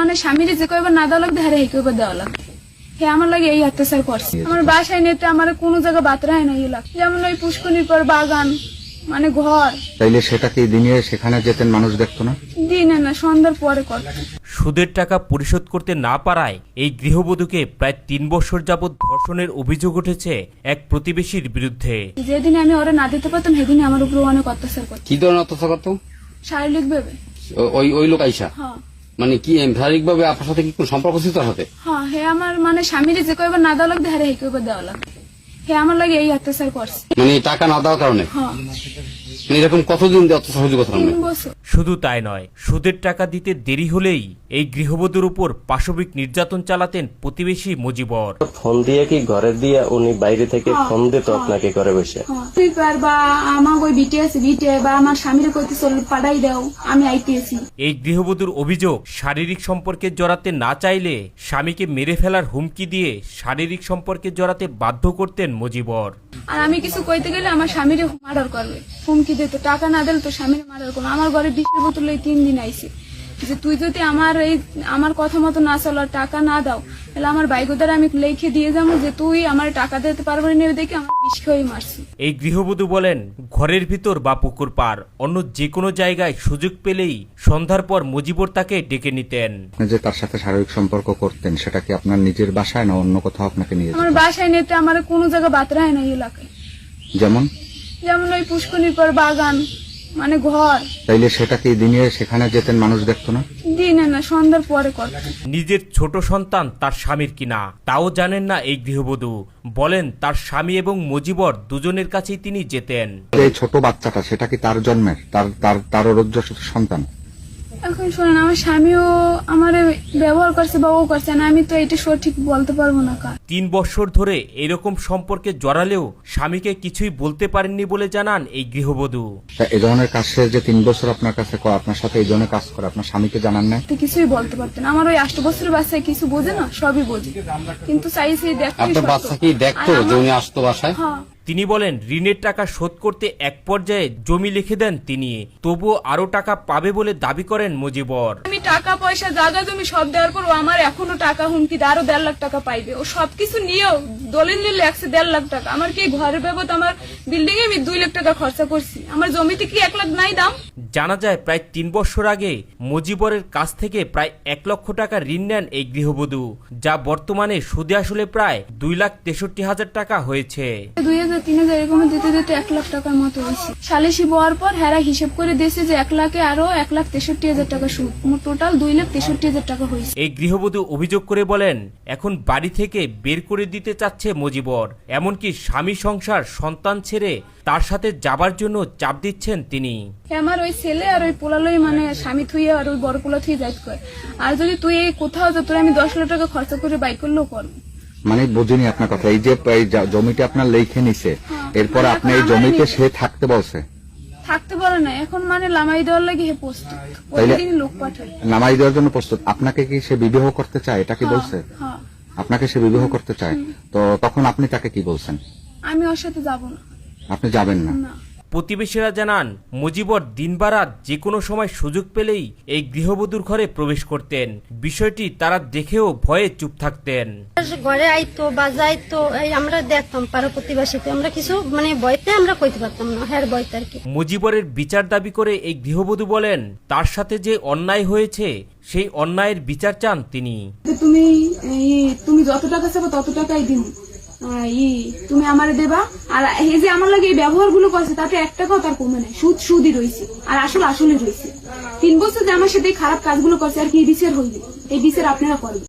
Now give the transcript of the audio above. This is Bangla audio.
মানে স্বামীর যে কয়বার না দেওয়া লাগবে হ্যাঁ এই কয়বার দেওয়া লাগবে। হে আমার লাগে এই অত্যাচার করছে। আমার বাসায় নিতে আমার কোনো জায়গা বাতরায় যেমন ওই পুষ্কনির পর বাগান মানে ঘর। তাইলে সেটা কি দিনে সেখানে যেতেন মানুষ দেখতো না? দিনে না সন্ধ্যার পরে করতে সুদের টাকা পরিশোধ করতে না পারায় এই গৃহবধূকে প্রায় তিন বছর যাবৎ ধর্ষণের অভিযোগ উঠেছে এক প্রতিবেশীর বিরুদ্ধে। যেদিন আমি ওরা না দিতে পারতাম সেদিন আমার উপর অনেক অত্যাচার করতো। কি ধরনের অত্যাচার করতো? শারীরিক ভাবে। ওই ওই লোক আইসা? হ্যাঁ। মানে কি শারীরিক ভাবে আপনার সাথে কি কোনো সম্পর্ক ছিল তার সাথে? হ্যাঁ হে আমার মানে স্বামীর যে কয়বার না দেওয়া লাগবে হ্যাঁ হে কয়বার দেওয়া লাগবে। হে আমার লাগে এই অত্যাচার করছে। মানে টাকা না দেওয়ার কারণে? হ্যাঁ। মানে এরকম কতদিন শুধু তাই নয় সুদের টাকা দিতে দেরি হলেই এই গৃহবধূর উপর পাশবিক নির্যাতন চালাতেন প্রতিবেশী মজিবর। ফোন দিয়ে কি ঘরে দিয়ে উনি বাইরে থেকে ফোন দিত আপনাকে ঘরে বসে? সুইপার বা আমার ওই বিটে আছে বিটে বা আমার স্বামীর কইতে চল পাঠাই দাও আমি আইতেছি। এই গৃহবধূর অভিযোগ শারীরিক সম্পর্কে জড়াতে না চাইলে স্বামীকে মেরে ফেলার হুমকি দিয়ে শারীরিক সম্পর্কে জড়াতে বাধ্য করতেন মজিবর। আর আমি কিছু কইতে গেলে আমার স্বামীর মার্ডার করবে। হুমকি দিত টাকা না দিলে তো স্বামীর মার্ডার করবে আমার ঘরে বিষের বোতল এই তিন দিন আইছে। যে তুই যদি আমার এই আমার কথা মতো না চল টাকা না দাও তাহলে আমার বাইকোদার আমি লিখে দিয়ে যাব যে তুই আমার টাকা দিতে পারবি না দেখে আমার বিষ খেয়ে মারছি। এই গৃহবধূ বলেন ঘরের ভিতর বা পুকুর পার অন্য যে কোনো জায়গায় সুযোগ পেলেই সন্ধ্যার পর মজিবর তাকে ডেকে নিতেন। যে তার সাথে শারীরিক সম্পর্ক করতেন সেটা কি আপনার নিজের বাসায় না অন্য কোথাও আপনাকে নিয়ে আমার বাসায় নিতে আমার কোনো জায়গা বাতরায় না এই এলাকায়। যেমন? যেমন ওই পুষ্কনির পর বাগান মানে ঘর। তাইলে সেটা কি দিনে সেখানে যেতেন মানুষ দেখতো না? দিনে না সন্ধ্যার পরে কর নিজের ছোট সন্তান তার স্বামীর কিনা তাও জানেন না এই গৃহবধূ। বলেন তার স্বামী এবং মজিবর দুজনের কাছেই তিনি যেতেন। যে এই ছোট বাচ্চাটা সেটা কি তার জন্মের? তার তার তার সন্তান? এখন শোনেন আমার স্বামীও আমার ব্যবহার করছে বা ও করছে না আমি তো এটা সঠিক বলতে পারব না কার। তিন বছর ধরে এরকম সম্পর্কে জড়ালেও স্বামীকে কিছুই বলতে পারেননি বলে জানান এই গৃহবধূ। এই ধরনের কাজ যে তিন বছর আপনার কাছে করে আপনার সাথে এই ধরনের কাজ করে আপনার স্বামীকে জানান না তো কিছুই বলতে পারতেন আমার ওই আষ্ট বছরের বাচ্চায় কিছু বোঝে না সবই বোঝে। কিন্তু চাইছি দেখতে আপনার বাচ্চা কি দেখতো যে উনি আসতো বাসায়? হ্যাঁ। তিনি বলেন, ঋণের টাকা শোধ করতে এক পর্যায়ে জমি লিখে দেন তিনি, তবুও আরও টাকা পাবে বলে দাবি করেন মজিবর। টাকা পয়সা জায়গা জমি সব দেওয়ার পর ও আমার এখনও টাকা হুমকি দেয়, আরও দেড় লাখ টাকা পাইবে। ও সবকিছু নিয়েও দলিল নিলে একশো দেড় লাখ টাকা। আমার কি ঘরের বাবদ আমার বিল্ডিং এ আমি দুই লাখ টাকা খরচা করছি? আমার জমিতে কি এক লাখ নাই দাম? জানা যায় প্রায় তিন বছর আগে মজিবরের কাছ থেকে প্রায় এক লক্ষ টাকা ঋণ নেন এই গৃহবধূ যা বর্তমানে সুদে আসলে প্রায় দুই লাখ তেষট্টি হাজার টাকা হয়েছে। দুই হাজার তিন হাজার এরকম দিতে দিতে এক লাখ টাকার মতো হয়েছে। সালিশি বওয়ার পর হেরা হিসেব করে দিয়েছে যে এক লাখে আরও এক লাখ তেষট্টি হাজার টাকা সুদ। মোট টোটাল দুই লাখ তেষট্টি হাজার টাকা হয়েছে। এই গৃহবধূ অভিযোগ করে বলেন এখন বাড়ি থেকে বের করে দিতে চাচ্ছে মজিবর। এমনকি স্বামী সংসার সন্তান ছেড়ে তার সাথে যাবার জন্য চাপ দিচ্ছেন তিনি। আমার ওই ছেলে আর ওই পোলালই মানে স্বামী থুয়ে আর ওই বড় পোলা থুয়ে যাইত করে আর যদি তুই এই কোথাও যা তোর আমি দশ লাখ টাকা খরচা করে বাইক করলেও করব। মানে বুঝিনি আপনার কথা। এই যে জমিটা আপনার লেখে নিছে। এরপর মানে আপনি এই জমিতে সে থাকতে বলছে। থাকতে পারে না। এখন মানে লামাই দেওয়ার লাগে হে প্রস্তুত। ওই দিন লোক পাঠায়। নামাই দেওয়ার জন্য প্রস্তুত। আপনাকে কি সে বিবাহ করতে চায়? এটা কি বলছে? হ্যাঁ। আপনাকে সে বিবাহ করতে চায়। তো তখন আপনি তাকে কি বলছেন? আমি ওর সাথে যাব না। আপনি যাবেন না? না। প্রতিবেশীরা জানান মুজিবর দিনবারাত যে কোনো সময় সুযোগ পেলেই এই গৃহবধূর ঘরে প্রবেশ করতেন। বিষয়টি তারা দেখেও ভয়ে চুপ থাকতেন। ঘরে আইতো বা যাইতো এই আমরা দেখতাম পাড়া প্রতিবাসীতে আমরা কিছু মানে বইতে আমরা কইতে পারতাম না হ্যাঁ বইতে আর কি। মুজিবরের বিচার দাবি করে এই গৃহবধূ বলেন তার সাথে যে অন্যায় হয়েছে সেই অন্যায়ের বিচার চান তিনি। তুমি তুমি যত টাকা চাবো তত টাকাই দিন ই তুমি আমারে দেবা? আর এই যে আমার লাগে এই ব্যবহারগুলো করছে, তাতে একটা কথা তার কমে নাই। সুদ, সুদই রয়েছে আর আসল, আসলে রয়েছে তিন বছর যে আমার সাথে খারাপ কাজগুলো করছে, আর কি বিচার হইবে? এই বিচার আপনারা করবেন